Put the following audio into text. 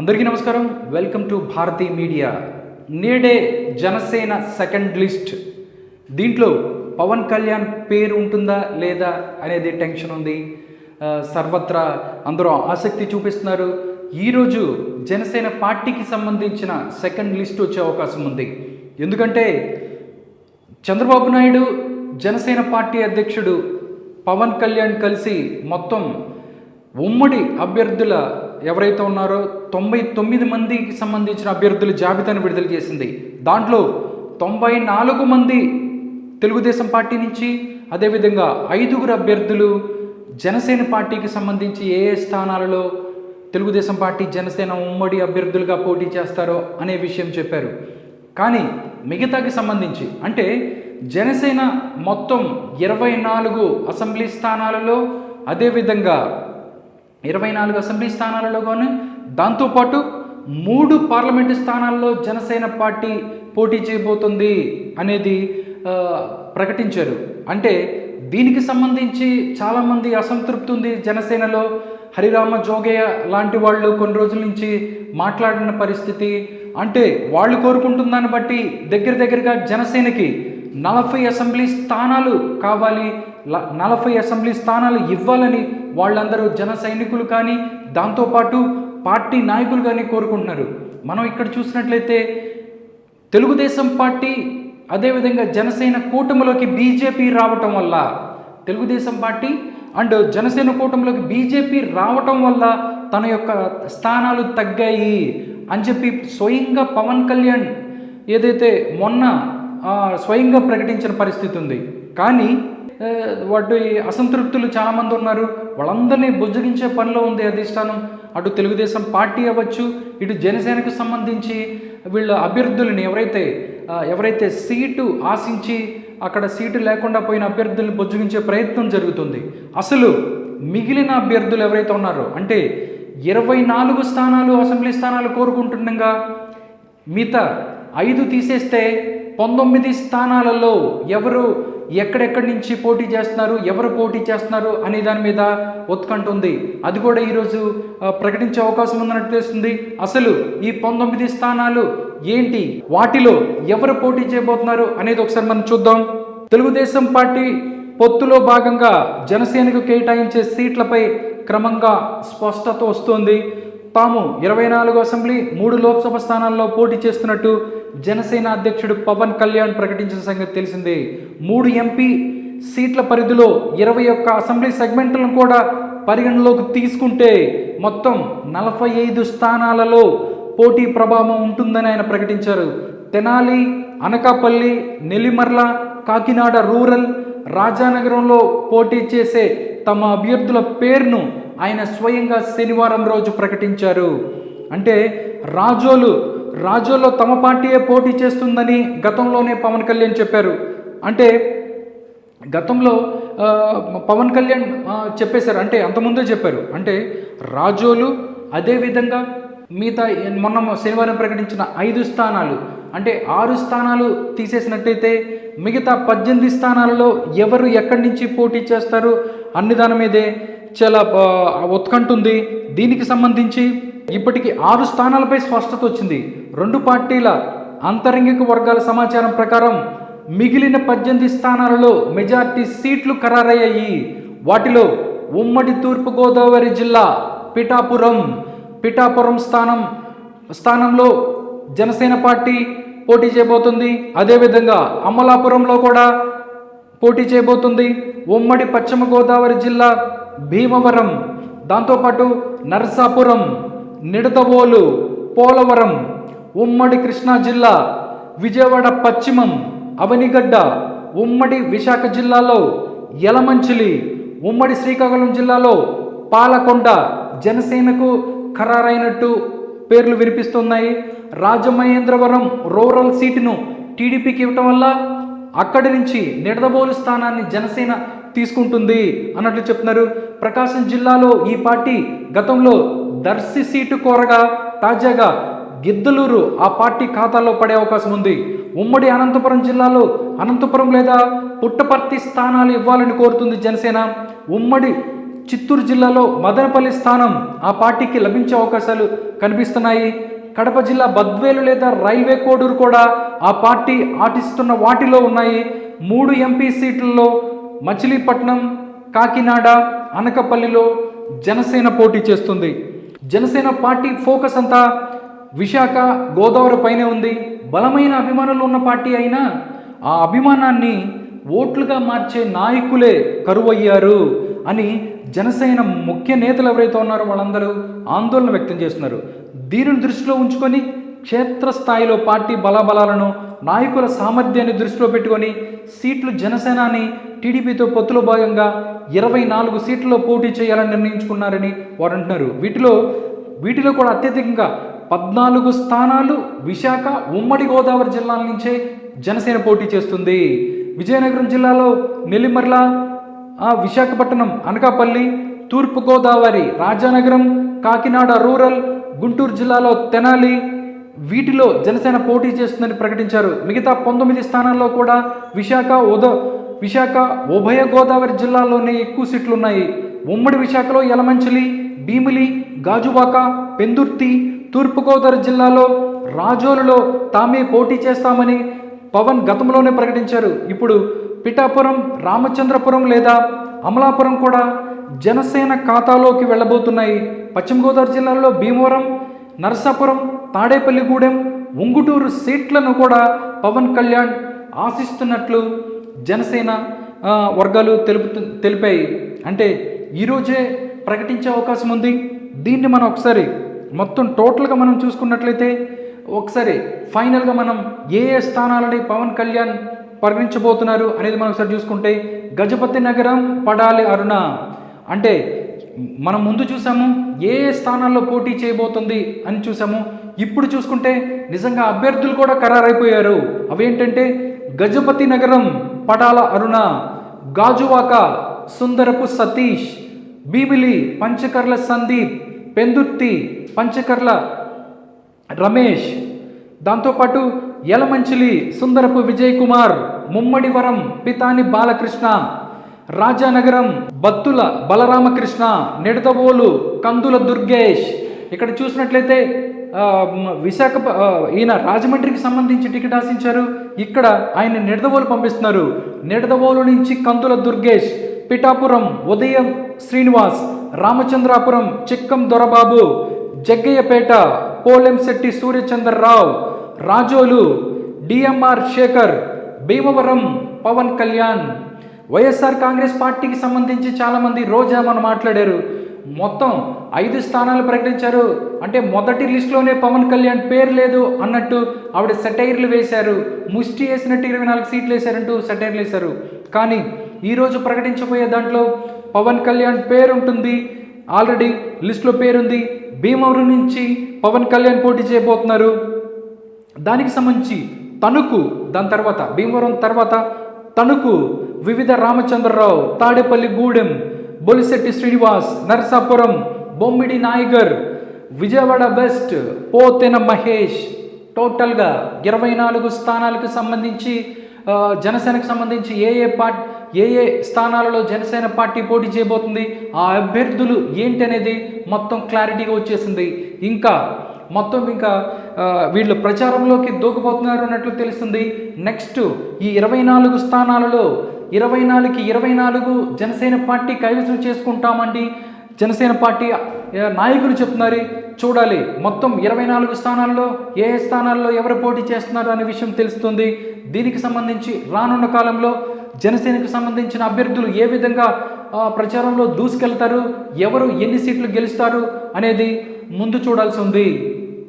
అందరికీ నమస్కారం. Welcome to Bharati media నేడే జనసేన సెకండ్ లిస్ట్ దీంట్లో పవన్ కళ్యాణ్ పేరు ఉంటుందా లేదా అనేది టెన్షన్ ఉంది. సర్వత్రా అందరూ ఆసక్తి చూపిస్తున్నారు. ఈరోజు జనసేన పార్టీకి సంబంధించిన సెకండ్ లిస్ట్ వచ్చే అవకాశం ఉంది. ఎందుకంటే చంద్రబాబు నాయుడు జనసేన పార్టీ అధ్యక్షుడు పవన్ కళ్యాణ్ కలిసి మొత్తం ఉమ్మడి అభ్యర్థుల ఎవరైతే ఉన్నారో తొంభై తొమ్మిది మందికి సంబంధించిన అభ్యర్థుల జాబితాను విడుదల చేసింది. దాంట్లో తొంభై నాలుగు మంది తెలుగుదేశం పార్టీ నుంచి అదేవిధంగా ఐదుగురు అభ్యర్థులు జనసేన పార్టీకి సంబంధించి ఏ ఏ స్థానాలలో తెలుగుదేశం పార్టీ జనసేన ఉమ్మడి అభ్యర్థులుగా పోటీ చేస్తారో అనే విషయం చెప్పారు. కానీ మిగతాకి సంబంధించి అంటే జనసేన మొత్తం ఇరవై నాలుగు అసెంబ్లీ స్థానాలలో అదేవిధంగా ఇరవై నాలుగు అసెంబ్లీ స్థానాలలో కానీ దాంతోపాటు మూడు పార్లమెంటు స్థానాల్లో జనసేన పార్టీ పోటీ చేయబోతుంది అనేది ప్రకటించారు. అంటే దీనికి సంబంధించి చాలామంది అసంతృప్తి ఉంది జనసేనలో. హరిరామ జోగయ్య లాంటి వాళ్ళు కొన్ని రోజుల నుంచి మాట్లాడిన పరిస్థితి. అంటే వాళ్ళు కోరుకుంటున్న దాన్ని బట్టి దగ్గర దగ్గరగా జనసేనకి నలభై అసెంబ్లీ స్థానాలు కావాలి నలభై అసెంబ్లీ స్థానాలు ఇవ్వాలని వాళ్ళందరూ జన సైనికులు కానీ దాంతోపాటు పార్టీ నాయకులు కానీ కోరుకుంటున్నారు. మనం ఇక్కడ చూసినట్లయితే తెలుగుదేశం పార్టీ అదేవిధంగా జనసేన కూటమిలోకి బీజేపీ రావటం వల్ల తెలుగుదేశం పార్టీ అండ్ జనసేన కూటమిలోకి బీజేపీ రావటం వల్ల తన యొక్క స్థానాలు తగ్గాయి అని చెప్పి స్వయంగా పవన్ కళ్యాణ్ ఏదైతే మొన్న స్వయంగా ప్రకటించిన పరిస్థితి ఉంది. కానీ వాటి అసంతృప్తులు చాలామంది ఉన్నారు. వాళ్ళందరినీ బుజ్జగించే పనిలో ఉంది అధిష్టానం. అటు తెలుగుదేశం పార్టీ అవ్వచ్చు ఇటు జనసేనకు సంబంధించి వీళ్ళ అభ్యర్థులని ఎవరైతే ఎవరైతే సీటు ఆశించి అక్కడ సీటు లేకుండా పోయిన అభ్యర్థుల్ని బుజ్జగించే ప్రయత్నం జరుగుతుంది. అసలు మిగిలిన అభ్యర్థులు ఎవరైతే ఉన్నారో అంటే ఇరవై నాలుగు స్థానాలు అసెంబ్లీ స్థానాలు కోరుకుంటుండగా మిగతా ఐదు తీసేస్తే పంతొమ్మిది స్థానాలలో ఎవరు ఎక్కడెక్కడి నుంచి పోటీ చేస్తున్నారు ఎవరు పోటీ చేస్తున్నారు అనే దాని మీద ఉత్కంఠ ఉంది. అది కూడా ఈరోజు ప్రకటించే అవకాశం ఉందన్నట్టు తెలుస్తుంది. అసలు ఈ పంతొమ్మిది స్థానాలు ఏంటి? వాటిలో ఎవరు పోటీ చేయబోతున్నారు అనేది ఒకసారి మనం చూద్దాం. తెలుగుదేశం పార్టీ పొత్తులో భాగంగా జనసేనకు కేటాయించే సీట్లపై క్రమంగా స్పష్టత వస్తోంది. తాము ఇరవై నాలుగు అసెంబ్లీ మూడు లోక్సభ స్థానాల్లో పోటీ చేస్తున్నట్టు జనసేన అధ్యక్షుడు పవన్ కళ్యాణ్ ప్రకటించిన సంగతి తెలిసిందే. మూడు ఎంపీ సీట్ల పరిధిలో ఇరవై ఒక్క అసెంబ్లీ సెగ్మెంట్లను కూడా పరిగణలోకి తీసుకుంటే మొత్తం నలభై ఐదు స్థానాలలో పోటీ ప్రభావం ఉంటుందని ఆయన ప్రకటించారు. తెనాలి అనకాపల్లి నెల్లిమర్ల కాకినాడ రూరల్ రాజానగరంలో పోటీ చేసే తమ అభ్యర్థుల పేరును ఆయన స్వయంగా శనివారం రోజు ప్రకటించారు. అంటే రాజోలు రాజ్యంలో తమ పార్టీయే పోటీ చేస్తుందని గతంలోనే పవన్ కళ్యాణ్ చెప్పారు. అంటే గతంలో పవన్ కళ్యాణ్ చెప్పేశారు. అంటే అంతకుముందే చెప్పారు. అంటే రాజోలు అదేవిధంగా మిగతా మొన్న శనివారం ప్రకటించిన ఐదు స్థానాలు అంటే ఆరు స్థానాలు తీసేసినట్టయితే మిగతా పద్దెనిమిది స్థానాలలో ఎవరు ఎక్కడి నుంచి పోటీ చేస్తారు అన్ని దాని మీదే చాలా ఉత్కంఠ ఉంది. దీనికి సంబంధించి ఇప్పటికి ఆరు స్థానాలపై స్పష్టత వచ్చింది. రెండు పార్టీల అంతరంగిక వర్గాల సమాచారం ప్రకారం మిగిలిన పద్దెనిమిది స్థానాలలో మెజార్టీ సీట్లు ఖరారయ్యాయి. వాటిలో ఉమ్మడి తూర్పుగోదావరి జిల్లా పిఠాపురం పిఠాపురం స్థానం స్థానంలో జనసేన పార్టీ పోటీ చేయబోతుంది. అదేవిధంగా అమలాపురంలో కూడా పోటీ చేయబోతుంది. ఉమ్మడి పశ్చిమ గోదావరి జిల్లా భీమవరం. దాంతోపాటు నరసాపురం నిడతవోలు పోలవరం ఉమ్మడి కృష్ణా జిల్లా విజయవాడ పశ్చిమం అవనిగడ్డ ఉమ్మడి విశాఖ జిల్లాలో యలమంచిలి ఉమ్మడి శ్రీకాకుళం జిల్లాలో పాలకొండ జనసేనకు ఖరారైనట్టు పేర్లు వినిపిస్తున్నాయి. రాజమహేంద్రవరం రూరల్ సీటును టీడీపీకి ఇవ్వటం వల్ల అక్కడి నుంచి నిడదబోలు స్థానాన్ని జనసేన తీసుకుంటుంది అన్నట్లు చెప్తున్నారు. ప్రకాశం జిల్లాలో ఈ పార్టీ గతంలో దర్శి సీటు కోరగా తాజాగా గిద్దలూరు ఆ పార్టీ ఖాతాలో పడే అవకాశం ఉంది. ఉమ్మడి అనంతపురం జిల్లాలో అనంతపురం లేదా పుట్టపర్తి స్థానాలు ఇవ్వాలని కోరుతుంది జనసేన. ఉమ్మడి చిత్తూరు జిల్లాలో మదనపల్లి స్థానం ఆ పార్టీకి లభించే అవకాశాలు కనిపిస్తున్నాయి. కడప జిల్లా బద్వేలు లేదా రైల్వే కోడూరు కూడా ఆ పార్టీ ఆటిస్తున్న వాటిలో ఉన్నాయి. మూడు ఎంపీ సీట్లలో మచిలీపట్నం కాకినాడ అనకపల్లిలో జనసేన పోటీ చేస్తుంది. జనసేన పార్టీ ఫోకస్ అంతా విశాఖ గోదావరి పైనే ఉంది. బలమైన అభిమానులు ఉన్న పార్టీ అయినా ఆ అభిమానాన్ని ఓట్లుగా మార్చే నాయకులే కరువయ్యారు అని జనసేన ముఖ్య నేతలు ఎవరైతే ఉన్నారో వాళ్ళందరూ ఆందోళన వ్యక్తం చేస్తున్నారు. దీనిని దృష్టిలో ఉంచుకొని క్షేత్రస్థాయిలో పార్టీ బలాబలాలను నాయకుల సామర్థ్యాన్ని దృష్టిలో పెట్టుకొని సీట్లు జనసేనాని టీడీపీతో పొత్తులో భాగంగా ఇరవై నాలుగు సీట్లలో పోటీ చేయాలని నిర్ణయించుకున్నారని వారు అంటున్నారు. వీటిలో వీటిలో కూడా అత్యధికంగా పద్నాలుగు స్థానాలు విశాఖ ఉమ్మడి గోదావరి జిల్లాల నుంచే జనసేన పోటీ చేస్తుంది. విజయనగరం జిల్లాలో నెల్లిమర్ల విశాఖపట్నం అనకాపల్లి తూర్పుగోదావరి రాజానగరం కాకినాడ రూరల్ గుంటూరు జిల్లాలో తెనాలి వీటిలో జనసేన పోటీ చేస్తుందని ప్రకటించారు. మిగతా పంతొమ్మిది స్థానాల్లో కూడా విశాఖ ఉద విశాఖ ఉభయ గోదావరి జిల్లాల్లోనే ఎక్కువ సీట్లు ఉన్నాయి ఉమ్మడి విశాఖలో యలమంచిలి భీమిలి గాజువాక పెందుర్తి తూర్పుగోదావరి జిల్లాలో రాజోలులో తామే పోటీ చేస్తామని పవన్ గతంలోనే ప్రకటించారు. ఇప్పుడు పిఠాపురం రామచంద్రపురం లేదా అమలాపురం కూడా జనసేన ఖాతాలోకి వెళ్ళబోతున్నాయి. పశ్చిమ గోదావరి జిల్లాలో భీమవరం నరసాపురం తాడేపల్లిగూడెం ఉంగుటూరు సీట్లను కూడా పవన్ కళ్యాణ్ ఆశిస్తున్నట్లు జనసేన వర్గాలు తెలుపు తెలిపాయి. అంటే ఈరోజే ప్రకటించే అవకాశం ఉంది. దీన్ని మనం ఒకసారి మొత్తం టోటల్గా మనం చూసుకున్నట్లయితే ఒకసారి ఫైనల్గా మనం ఏ ఏ స్థానాలని పవన్ కళ్యాణ్ పరిగణించబోతున్నారు అనేది మనం ఒకసారి చూసుకుంటే గజపతి నగరం పడాలి అరుణ. అంటే మనం ముందు చూసాము ఏ ఏ స్థానాల్లో పోటీ చేయబోతుంది అని చూసాము. ఇప్పుడు చూసుకుంటే నిజంగా అభ్యర్థులు కూడా ఖరారైపోయారు. అవేంటంటే గజపతి నగరం పడాల అరుణ గాజువాక సుందరపు సతీష్ భీమిలి పంచకర్ల సందీప్ పెందుర్తి పంచకర్ల రమేష్ దాంతోపాటు యలమంచిలి సుందరపు విజయ్ కుమార్ ముమ్మడివరం పితాని బాలకృష్ణ రాజానగరం బత్తుల బలరామకృష్ణ నిడదవోలు కందుల దుర్గేష్. ఇక్కడ చూసినట్లయితే విశాఖ ఈయన రాజమండ్రికి సంబంధించి టికెట్ ఆశించారు. ఇక్కడ ఆయన నిడదవోలు పంపిస్తున్నారు. నిడదవోలు నుంచి కందుల దుర్గేష్ పిఠాపురం ఉదయం శ్రీనివాస్ రామచంద్రాపురం చిక్కం దొరబాబు జగ్గయ్యపేట పోలెంశెట్టి సూర్యచంద్రరావు రాజోలు డిఎంఆర్ శేఖర్ భీమవరం పవన్ కళ్యాణ్. వైఎస్ఆర్ కాంగ్రెస్ పార్టీకి సంబంధించి చాలామంది రోజా మనం మాట్లాడారు. మొత్తం ఐదు స్థానాలు ప్రకటించారు. అంటే మొదటి లిస్టులోనే పవన్ కళ్యాణ్ పేరు లేదు అన్నట్టు ఆవిడ సెటైర్లు వేశారు. ముష్టి వేసినట్టు ఇరవై నాలుగు సీట్లు వేశారంటూ సెటైర్లు వేశారు. కానీ ఈరోజు ప్రకటించబోయే దాంట్లో పవన్ కళ్యాణ్ పేరు ఉంటుంది ఆల్రెడీ లిస్టులో పేరుంది. భీమవరం నుంచి పవన్ కళ్యాణ్ పోటీ చేయబోతున్నారు. దానికి సంబంధించి తణుకు దాని తర్వాత భీమవరం తర్వాత తణుకు వివిధ రామచంద్రరావు తాడేపల్లి గూడెం బొలిశెట్టి శ్రీనివాస్ నరసాపురం బొమ్మిడి నాయగర్ విజయవాడ వెస్ట్ పోతెన మహేష్. టోటల్గా ఇరవై నాలుగు స్థానాలకు సంబంధించి జనసేనకు సంబంధించి ఏ ఏ పార్ట్ ఏ ఏ స్థానాలలో జనసేన పార్టీ పోటీ చేయబోతుంది ఆ అభ్యర్థులు ఏంటి అనేది మొత్తం క్లారిటీగా వచ్చేసింది. ఇంకా మొత్తం ఇంకా వీళ్ళు ప్రచారంలోకి దూకపోతున్నారు అన్నట్లు తెలుస్తుంది. నెక్స్ట్ ఈ ఇరవై నాలుగు స్థానాలలో ఇరవై నాలుగుకి ఇరవై నాలుగు జనసేన పార్టీ కైవసం చేసుకుంటామండి. జనసేన పార్టీ నాయకులు చెప్తున్నారు చూడాలి. మొత్తం ఇరవై నాలుగు స్థానాల్లో ఏ ఏ స్థానాల్లో ఎవరు పోటీ చేస్తున్నారు అనే విషయం తెలుస్తుంది. దీనికి సంబంధించి రానున్న కాలంలో జనసేనకు సంబంధించిన అభ్యర్థులు ఏ విధంగా ఆ, ప్రచారంలో దూసుకెళ్తారు ఎవరు ఎన్ని సీట్లు గెలుస్తారు అనేది ముందు చూడాల్సి ఉంది.